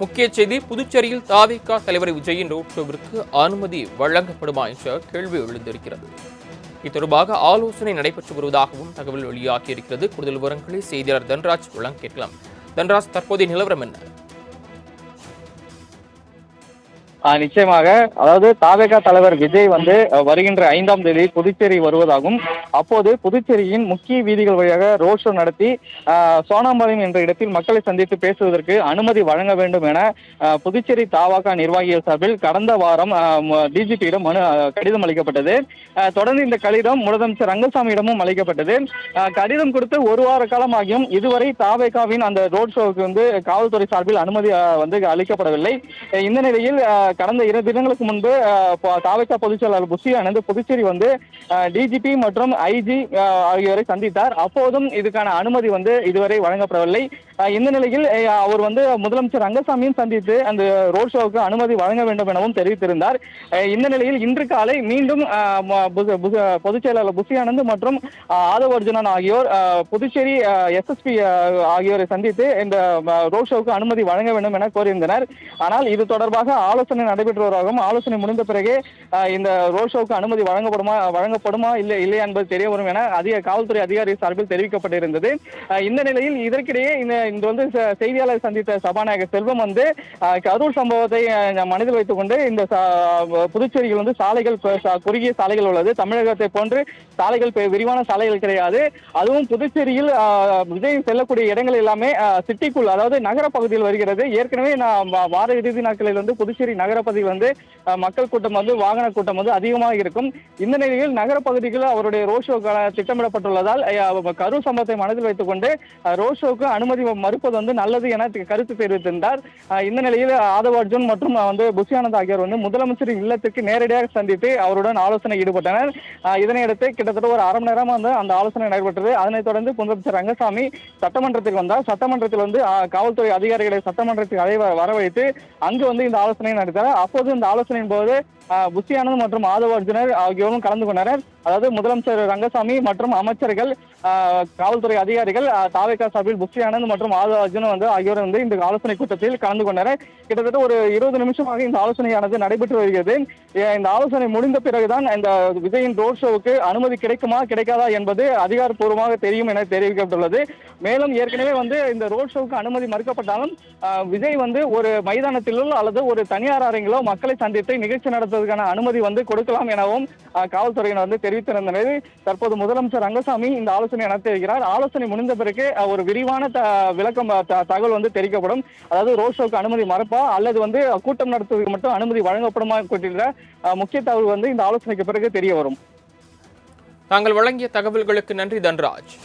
முக்கிய செய்தி புதுச்சேரியில் தாவிக தலைவர் விஜயின் ரோட் ஷோவிற்கு அனுமதி வழங்கப்படுமா என்ற கேள்வி எழுந்திருக்கிறது. இது தொடர்பாக ஆலோசனை நடைபெற்று வருவதாகவும் தகவல் வெளியாகியிருக்கிறது. கூடுதல் விவரங்களை செய்தியாளர் தன்ராஜ் வழங்க கேட்கலாம் தன்ராஜ் தற்போதைய நிலவரம் என்ன? நிச்சயமாக. அதாவது தாவேகா தலைவர் விஜய் வந்து வருகின்ற ஐந்தாம் தேதி புதுச்சேரி வருவதாகவும் அப்போது புதுச்சேரியின் முக்கிய வீதிகள் வழியாக ரோட் ஷோ நடத்தி சோனாம்பாளையம் என்ற இடத்தில் மக்களை சந்தித்து பேசுவதற்கு அனுமதி வழங்க வேண்டும் என புதுச்சேரி தாவாகா நிர்வாகிகள் சார்பில் கடந்த வாரம் டிஜிபியிடம் மனு கடிதம் அளிக்கப்பட்டது. தொடர்ந்து இந்த கடிதம் முதலமைச்சர் ரங்கசாமியிடமும் அளிக்கப்பட்டது. கடிதம் கொடுத்து ஒரு வார காலமாகியும் இதுவரை தாவேகாவின் அந்த ரோட் ஷோவுக்கு வந்து காவல்துறை சார்பில் அனுமதி வந்து அளிக்கப்படவில்லை. இந்த நிலையில் கடந்த இரு தினங்களுக்கு முன்பு தாவக்கா பொதுச் செயலாளர் புஷி ஆனந்த் புதுச்சேரி வந்து டிஜிபி மற்றும் ஐஜி ஆகியோரை சந்தித்தார். அப்போதும் இதுக்கான அனுமதி வந்து இதுவரை வழங்கப்படவில்லை. இந்த நிலையில் அவர் வந்து முதலமைச்சர் ரங்கசாமியும் சந்தித்து அந்த ரோட் ஷோவுக்கு அனுமதி வழங்க வேண்டும் எனவும் தெரிவித்திருந்தார். இந்த நிலையில் இன்று காலை மீண்டும் பொதுச் செயலாளர் புஷி ஆனந்த் மற்றும் ஆதவ அர்ஜுனன் ஆகியோர் புதுச்சேரி எஸ்எஸ்பி ஆகியோரை சந்தித்து இந்த ரோட் ஷோவுக்கு அனுமதி வழங்க வேண்டும் என கோரியிருந்தனர். ஆனால் இது தொடர்பாக ஆலோசனை நடைபெற்று வருவதாகவும் ஆலோசனை முடிந்த பிறகே இந்த ரோட் ஷோவுக்கு அனுமதி வழங்கப்படுமா வழங்கப்படுமா இல்லை இல்லையா என்பது தெரிய வரும் என அதிக காவல்துறை அதிகாரி சார்பில் தெரிவிக்கப்பட்டிருந்தது. இந்த நிலையில் இதற்கிடையே இந்த இந்த வந்து செய்தியாளர் சந்தித்த சபாநாயகர் செல்வம் வந்து கரூர் சம்பவத்தை அஹ், மனதில் வைத்துக்கொண்டு இந்த புதுச்சேரியில் வந்து சாலைகள் குறுகிய சாலைகள் உள்ளது. தமிழகத்தை போன்று சாலைகள் பெ- விரிவான சாலைகள் கிடையாது. அதுவும் புதுச்சேரியில் விஜய் செல்லக்கூடிய இடங்கள் எல்லாமே சிட்டிக்குள் அதாவது நகர பகுதியில் வருகிறது. ஏற்கனவே நான் வார இறுதி நாட்களில் வந்து புதுச்சேரி நகர வந்து மக்கள் கூட்டம் வந்து வாகன கூட்டம் வந்து அதிகமாக இருக்கும். இந்த நிலையில் நகர பகுதிகளில் அவருடைய ரோட் ஷோ திட்டமிடப்பட்டுள்ளதால் ஆஹ், கரூர் சம்பவத்தை மனதில் வைத்துக்கொண்டு கொண்டு ரோட் அனுமதி மறுப்பது வந்து நல்லது என கருத்து தெரிவித்திருந்தார். இந்த நிலையில் ஆதவ அர்ஜுன் மற்றும் வந்து புஷியானந்த் ஆகியோர் வந்து முதலமைச்சரின் இல்லத்திற்கு நேரடியாக சந்தித்து அவருடன் ஆலோசனை ஈடுபட்டனர். இதனையடுத்து கிட்டத்தட்ட ஒரு அரை மணி நேரம் வந்து அந்த ஆலோசனை நடைபெற்றது. அதனைத் தொடர்ந்து முதலமைச்சர் ரங்கசாமி சட்டமன்றத்துக்கு வந்தார். சட்டமன்றத்தில் வந்து காவல்துறை அதிகாரிகளை சட்டமன்றத்துக்கு அழைவ வரவழைத்து அங்கு வந்து இந்த ஆலோசனையை நடத்தினார் அப்போது இந்த ஆலோசனையின் போது புஷியானந்த் மற்றும் ஆதவ் அர்ஜுனர் ஆகியோரும் கலந்து கொண்டனர். அதாவது முதலமைச்சர் ரங்கசாமி மற்றும் அமைச்சர்கள் காவல்துறை அதிகாரிகள் ஆஹ், தாவேகா சார்பில் புஷியானந்த் மற்றும் ஆதவ் அர்ஜுன் வந்து ஆகியோர் வந்து இந்த ஆலோசனை கூட்டத்தில் கலந்து கொண்டனர். கிட்டத்தட்ட ஒரு இருபது நிமிஷமாக இந்த ஆலோசனையானது நடைபெற்று வருகிறது. இந்த ஆலோசனை முடிந்த பிறகுதான் இந்த விஜயின் ரோட் ஷோவுக்கு அனுமதி கிடைக்குமா கிடைக்காதா என்பது அதிகாரப்பூர்வமாக தெரியும் என தெரிவிக்கப்பட்டுள்ளது. மேலும் ஏற்கனவே வந்து இந்த ரோட் ஷோவுக்கு அனுமதி மறுக்கப்பட்டாலும் விஜய் வந்து ஒரு மைதானத்திலோ அல்லது ஒரு தனியார் அரங்கிலோ மக்களை சந்தித்து நிகழ்ச்சி நடத்துவதற்கான அனுமதி வந்து கொடுக்கலாம் எனவும் காவல்துறையினர் வந்து தெரிவித்திருந்த நிலையில் தற்போது முதலமைச்சர் ரங்கசாமி இந்த ஆலோசனை நடத்தியிருக்கிறார். ஆலோசனை முடிந்த பிறகு ஒரு விரிவான த- விளக்கம் த- தகவல் வந்து தெரிவிக்கப்படும். அதாவது ரோட் ஷோக்கு அனுமதி மறப்பா? அல்லது வந்து கூட்டம் நடத்துவதற்கு மட்டும் அனுமதி வழங்கப்படுமா குறித்த முக்கிய தகவல் வந்து இந்த ஆலோசனைக்கு பிறகு தெரிய வரும். தாங்கள் வழங்கிய தகவல்களுக்கு நன்றி தன்ராஜ்.